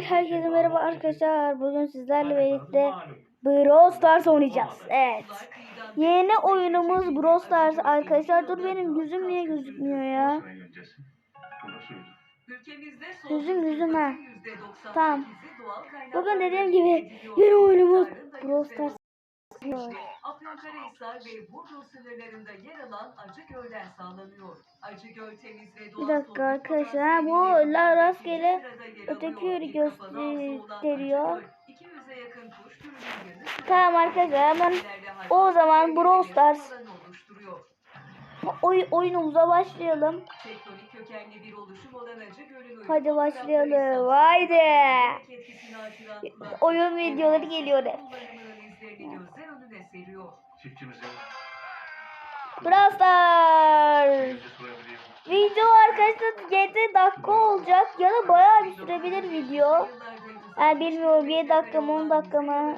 Evet herkese merhaba arkadaşlar. Bugün sizlerle birlikte Brawl Stars oynayacağız. Evet. Yeni oyunumuz Brawl Stars arkadaşlar. Dur benim yüzüm niye gözükmüyor ya? Yüzüm yüzüm ha. Tamam. Bugün dediğim gibi yeni oyunumuz Brawl Stars. Afyonkarahisar ve Burdur sınırlarında yer alan Acıgöl'den sağlanıyor. Acıgöl temiz ve Bir doğal dakika toprak arkadaşlar. Bu la rastgele öteki gösteriyor. Acıgöl, 200'e yakın kuş türünün Tamam arkadaşlar ileride o zaman Brawl Stars oy oyunumuza başlayalım. Tektonik kökenli bir oluşum olan uygun Hadi başlayalım. Haydi. Oyun videoları geliyor hep. Gözler önüne seriyor. Çiftçimizin sorabiliyor. Video arkadaşlar 7 dakika olacak ya da bayağı bir sürebilir video. Ben bilmiyorum 7 dakika mı 10 dakika mı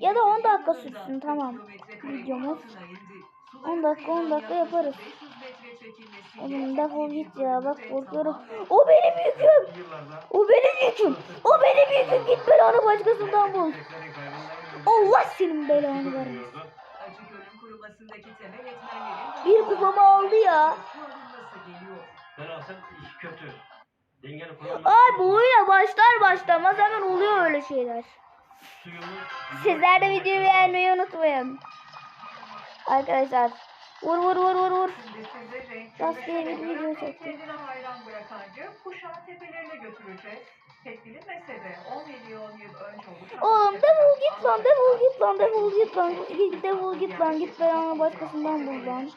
ya da 10 dakika sürsün tamam videomuz. 10 dakika 10 dakika yaparız. Oğlum defol git ya bak korkuyorum. O benim yüküm. O benim yüküm. O benim yüküm. Git belanı başkasından bul. Allah senin belanı etmenlerin Bir kupamı aldı ya. bu oyuna başlar başlamaz hemen oluyor öyle şeyler. Sizler de videoyu beğenmeyi unutmayın. Arkadaşlar vur vur vur vur vur. Rastgele bir video çektim. kendine tepelerine götüreceğiz. Pek bilinmese de 10 milyon yıl önce oluşan... Oğlum defol git lan defol git lan defol git lan git defol git lan git belanı başkasından bul lan.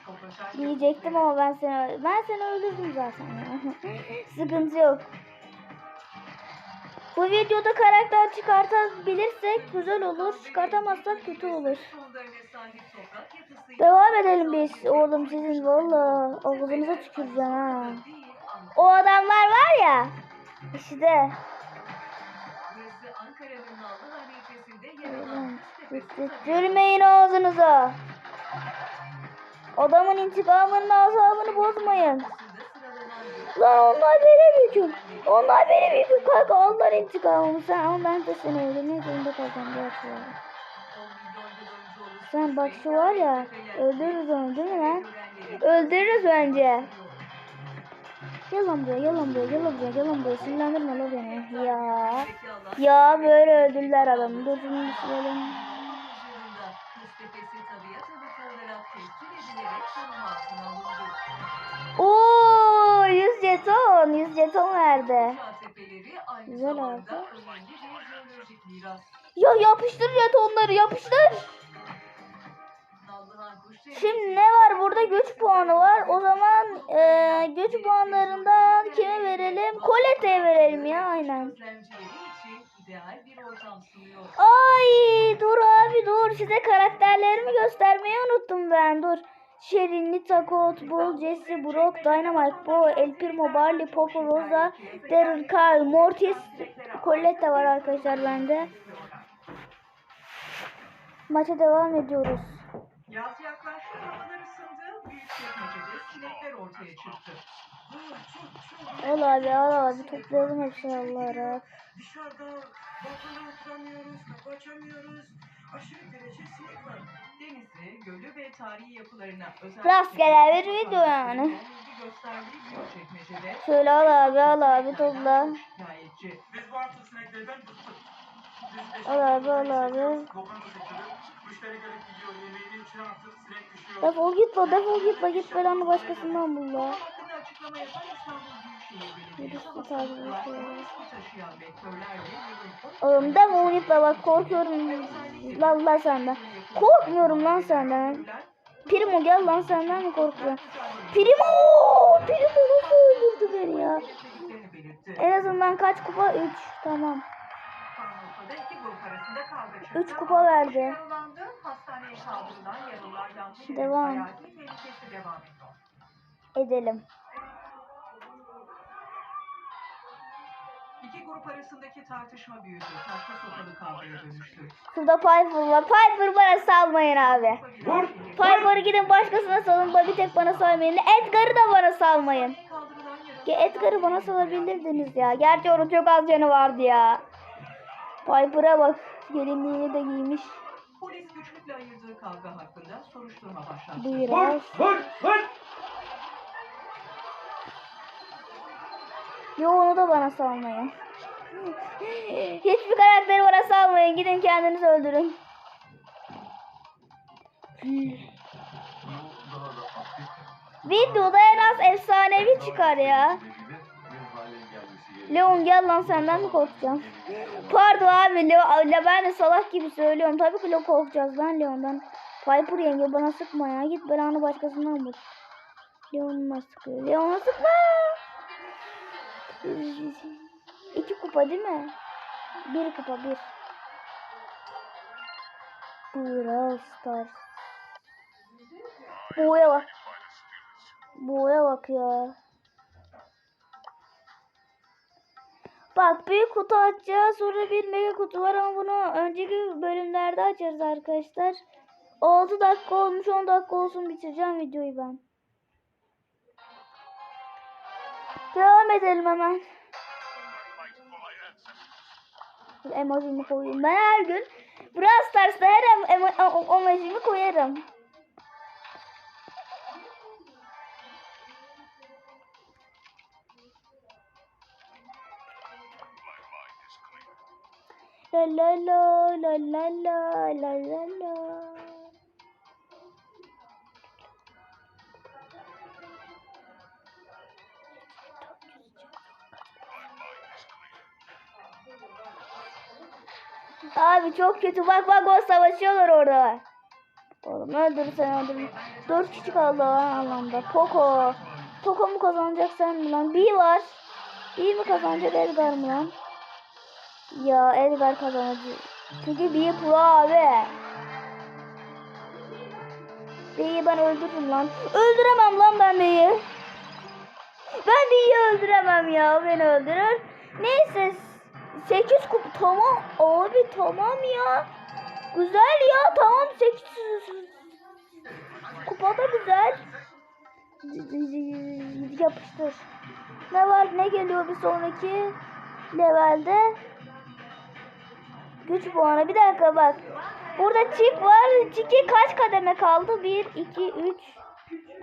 Diyecektim ama ben seni ben seni öldürdüm zaten. Sıkıntı yok. Bu videoda karakter çıkartabilirsek güzel olur. Çıkartamazsak kötü olur. Devam edelim biz. Oğlum sizin valla ağzınıza tüküreceğim ha. O adamlar var ya. İşte. Tükürmeyin ağzınıza. Adamın intikamının asabını bozmayın. Lan onlar benim yüküm. Onlar benim yüküm kanka. Onlar intikamımı. Sen ama ben de seni öldürmeye zorunda kalacağım. Gerçi ya. 10 milyon yıl önce oluşmuş Sen bak şu var ya. Öldürürüz onu değil mi lan? Öldürürüz bence. Gel lan buraya, gel lan buraya, gel lan buraya, gel lan buraya. Sinirlendirme la beni. Ya. Ya böyle öldürdüler adamı. Dur şunu düşürelim. Edilerek koruma altına alındı. Oo, 100 jeton, 100 jeton verdi. Aynı Güzel zamanda abi. önemli bir jeolojik miras. Ya yapıştır jetonları, yapıştır. Kuş Şimdi ne var burada? Güç puanı var. O zaman e, güç puanlarından kime verelim? Colette'ye verelim ya aynen. Ay dur abi dur. Size karakterlerimi göstermeyi unuttum ben. Dur. Sherry, Nita, Colt, Bull, Jesse, Brock, Dynamite, Bo, El Primo, Barley, Poco, Rosa, Daryl, Carl, Mortis, Colette var arkadaşlar bende. Maça devam ediyoruz. Yaz yaklaştı, havalar ısındı. Büyük çekmecede sinekler ortaya çıktı. Al abi al abi toplayalım hepsini Allah'a. Dışarıda balkona oturamıyoruz, kapı açamıyoruz. Aşırı derece sinek var. Denizi, gölü ve tarihi yapılarına özellikle... Rastgele bir video yani. gösterdiği büyük çekmecede Şöyle al abi al abi topla. Biz bu artık sineklerden bıktık. Al abi al abi. lokanta sektörü. Müşteri gelip gidiyor, yemeğini içine attık, sinek düşüyor. Defol git la defol git la git belanı başkasından bul la. Açıklama yapan İstanbul Oğlum la bak korkuyorum lan lan senden. Korkmuyorum lan senden. Primo gel lan senden mi korkuyorum? Primo! Primo nasıl öldürdü beni ya? En azından kaç kupa? 3. Tamam. Şanlıurfa'da iki grup arasında kavga çıktı. Üç kupa verdi. Devam. Edelim. İki grup arasındaki tartışma büyüdü. Taşla sopalı kavgaya dönüştü. Şurada Piper var. Piper bana salmayın abi. Piper'ı gidin başkasına salın bir tek bana salmayın. Edgar'ı da bana salmayın. Ya Edgar'ı bana salabilirdiniz ya. Gerçi onun çok az canı vardı ya. Piper'a bak. Gelinliğini de giymiş. Polis güçlükle ayırdığı kavga hakkında soruşturma başlattı. Biraz. Vur vur. Yo onu da bana salmayın. Hiçbir karakteri bana salmayın. Gidin kendinizi öldürün. Videoda en az efsanevi çıkar ya. Leon gel lan senden mi korkacağım? Pardon abi Leon, Le- ben de salak gibi söylüyorum. Tabii ki Leon korkacağız lan Leon'dan. Piper yenge bana sıkma ya. Git belanı başkasından bul. Leon'una sıkıyor. Leon'a sıkma. İki kupa değil mi? Bir kupa bir. Brawl Stars. Boya bak. Boya bak ya. Bak büyük kutu açacağız. Sonra bir mega kutu var ama bunu önceki bölümlerde açarız arkadaşlar. 6 dakika olmuş 10 dakika olsun bitireceğim videoyu ben. Devam edelim hemen. Emojimi koyayım. Ben her gün Brawl Stars'ta her em emojimi koyarım. La la la la la la la la la. Abi çok kötü. Bak bak o savaşıyorlar orada. Oğlum öldürürsen öldürme. Dört kişi kaldı lan anlamda. Poco. Poco mu kazanacak sen mi lan? Bir var. Bir mi kazanacak Edgar mı lan? Ya Edgar kazanacak. Çünkü bir pro abi. B'yi ben öldürürüm lan. Öldüremem lan ben B'yi. Ben B'yi öldüremem ya. Beni öldürür. Neyse. 8 kup tamam abi tamam ya. Güzel ya tamam 8 kupa da güzel. Yapıştır. Ne var ne geliyor bir sonraki levelde? Güç puanı. Bir dakika bak. Burada çik var. Çiki kaç kademe kaldı? 1, 2, 3,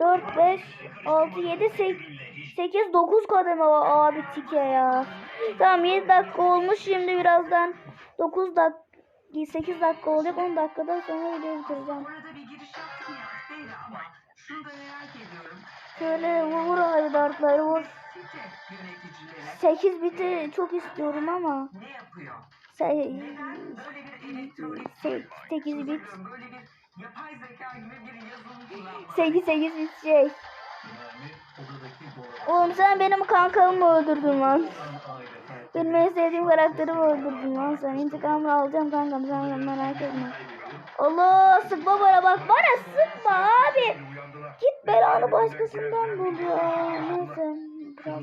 4, 5, 6, 7, 8, 8-9 kademe var abi tike ya. Tamam 7 dakika olmuş şimdi birazdan 9 dakika 8 dakika olacak 10 dakikada sonra videoyu bitireceğim. Şöyle vur abi dartları vur. 8 biti çok istiyorum ama. Şey, 8 bit. 8 8 bit şey. Oğlum sen benim kankamı öldürdün lan. Benim en sevdiğim karakteri öldürdün lan sen. İntikamını alacağım kankam sen merak etme. Allah sıkma bana bak bana sıkma abi. Git belanı başkasından bul ya. Neyse biraz.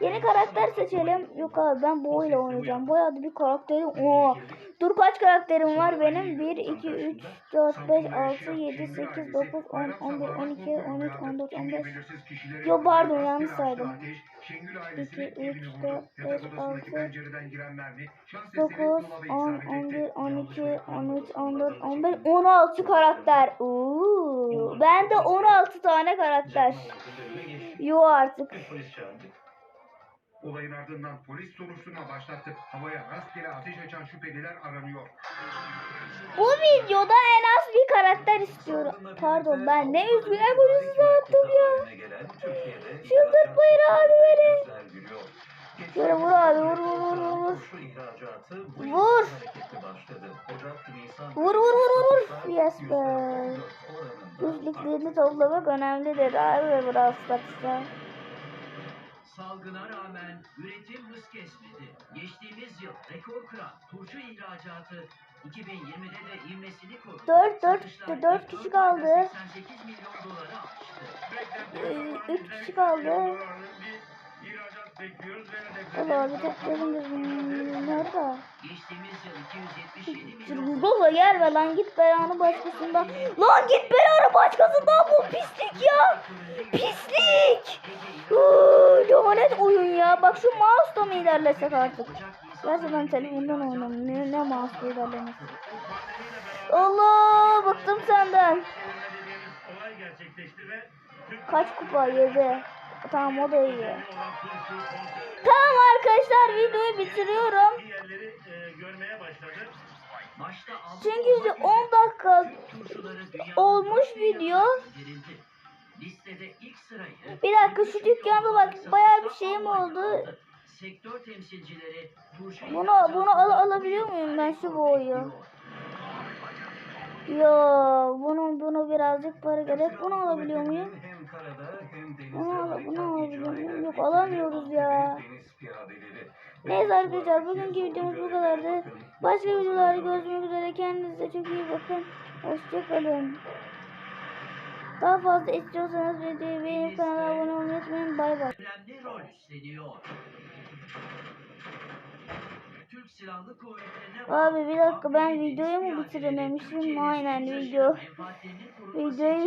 Yeni karakter seçelim. Yok abi ben Bo ile oynayacağım. Bo adlı bir karakterim. Oo. Dur kaç karakterim var benim? 1, 2, 3, 4, 5, 6, 7, 8, 9, 10, 11, 12, 13, 14, 15. Yok pardon yanlış saydım. 2, 3, 4, 5, 6, 9, 10, 11, 12, 13, 14, 15, 16 karakter. Oo. Bende 16 tane karakter. Yo artık. Olayın ardından polis soruşturma başlattı. Havaya rastgele ateş açan şüpheliler aranıyor. Bu videoda en az bir karakter istiyorum. Pardon ben ne üzgün emojisi attım ya. Çıldırtmayın abi beni. Şöyle vur abi vur vur vur vur vur. Vur. Vur vur vur. Yes be. Güçlüklerini toplamak önemlidir abi ve Stars'ta. Salgına rağmen üretim hız kesmedi. Geçtiğimiz yıl rekor kıran turşu ihracatı 2020'de de ivmesini korudu. Dört, dört, Satışlar dört kişi rekor kaldı. 88 milyon doları aştı. Ee, üç kişi kaldı. Bir ihracat bekliyoruz ve Allah abi toplayalım biz bunu. Nerede? Geçtiğimiz yıl 277 milyon Baba gelme lan git belanı başkasından. Lan git belanı başkasından bu pislik ya. Pislik. Uuu, lanet oyun ya. Bak şu mouse'la mı ilerlesek artık? Ocak Gerçekten telefondan oynadım. Ne, ne mouse ilerlemesi. Allah bıktım senden. ve Kaç kupa yedi. Tamam o da iyi. Tamam arkadaşlar videoyu bitiriyorum. yerleri e, Çünkü üzere 10 dakika olmuş video. yanına gönderildi. Listede ilk sırayı Bir dakika, şu dükkanda bak, bayağı bir şeyim oldu. Bunu- bunu al- alabiliyor muyum ben şu boyu? Yo bunu bunu birazcık para gerek. Bunu alabiliyor muyum? Bunu, Yok alamıyoruz ya. Neyse arkadaşlar bugünkü videomuz bu kadardı. Başka videolarda görüşmek üzere. Kendinize çok iyi bakın. Hoşçakalın. Daha fazla istiyorsanız videoyu beğenip kanala abone olmayı unutmayın. Bay bay. önemli rol üstleniyor. Türk Silahlı Kuvvetleri'ne Abi bir dakika ben videoyu mu bitirememişim? Aynen video. Videoyu